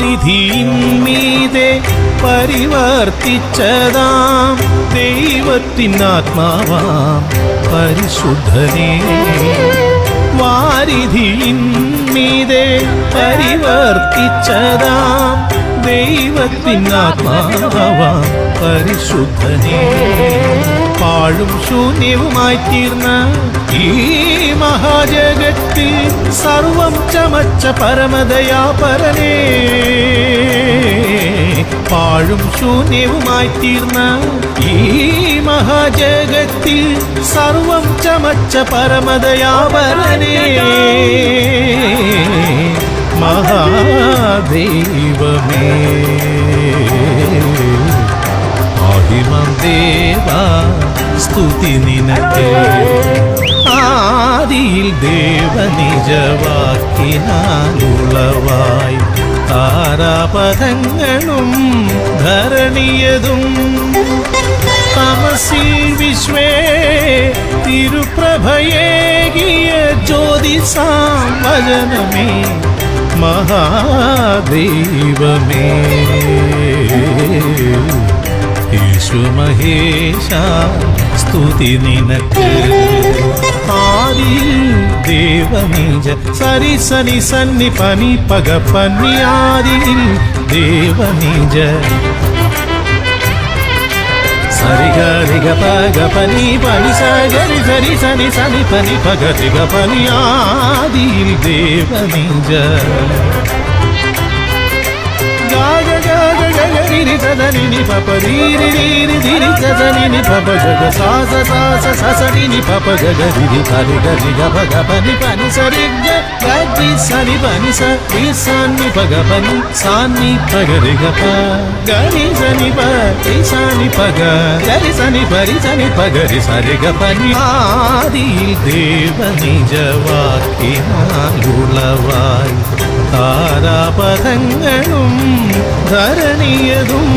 വാരിധിമീതെ പരിവർത്തിച്ചതാം ദൈവത്തിനാത്മാവാം പരിശുദ്ധനേ. വാരിധിമീതെ പരിവർത്തിച്ചതാം ദൈവത്തിനാത്മാവാം പരിശുദ്ധനേ. പാഴും ശൂന്യവുമായി തീർന്ന ഈ മഹാജഗത്തിൽ സർവം ചമച്ച പരമദയാപരനേ പാഴും ശൂന്യവുമായി തീർന്ന ഈ മഹാജഗത്തിൽ സർവം ചമച്ച പരമദയാപരനേ മഹാദൈവമേ. സ്തുതി നിനക്ക്. ആദിയിൽ ദേവനിജവാക്കിനാലുളവായി താരാപഥങ്ങളും ധരണിയതും. തമസിൽ വിശ്വേ തിരുപ്രഭയേകിയ ജ്യോതിസാം വചനമേ മഹാദൈവമേ. യേശു മഹേശ സ്തുതി നിനക്ക് ആദിയിൽ ദേവനീജ സരി സനി സന്നി പനി പക പന്നി ആദിയിൽ ദേവനീജ సరి గరి గ ప గ పని పని స గరి సరి సని సని పని ప గరి గ పని ఆది దేవ నిజ సదని నిప పరీరి దిరి గదని పప గగ సాస సాస ససని పప గగ దిరి కరి గరి గప గప ని పని సరి గ గది సరి పని సరి రి సాన్ని పగ పని సాన్ని పగరి గప గరి సని ప రి సాని పగ గరి సని పరి సని పగరి సరి గ పని. ఆది దేవ నిజ వాక్యమాలులవాయి താരാപഥങ്ങളും ധരണിയതും